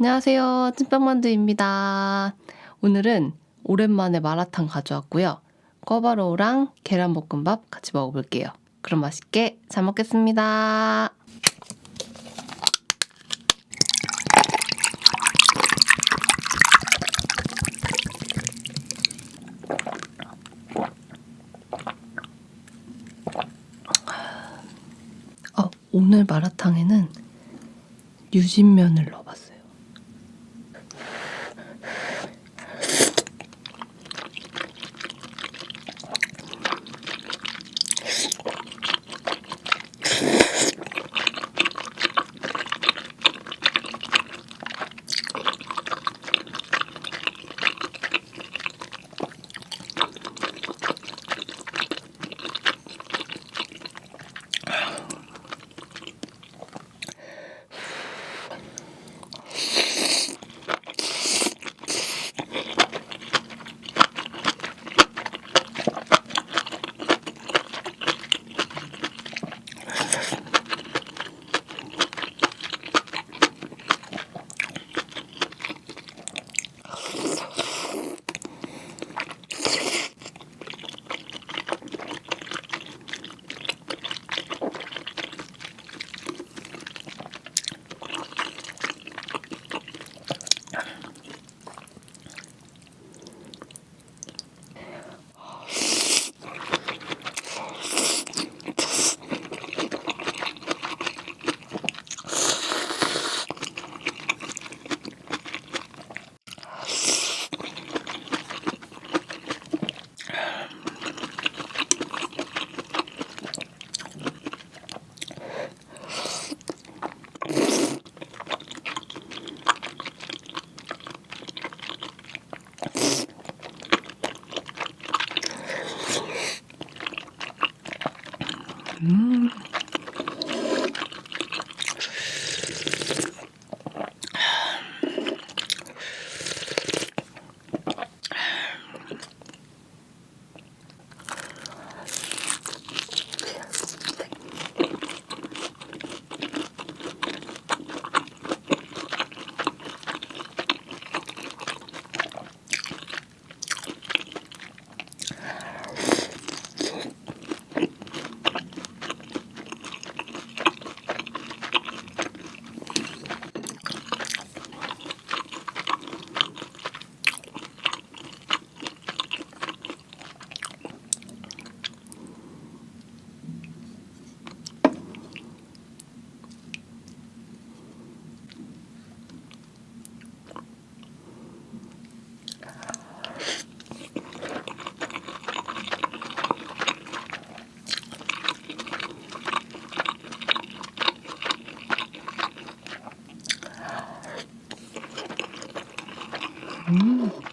안녕하세요. 찐빵만두입니다. 오늘은 오랜만에 마라탕 가져왔고요. 꿔바로우랑 계란볶음밥 같이 먹어볼게요. 그럼 맛있게 잘 먹겠습니다. 어, 오늘 마라탕에는 유진면을 넣어 嗯。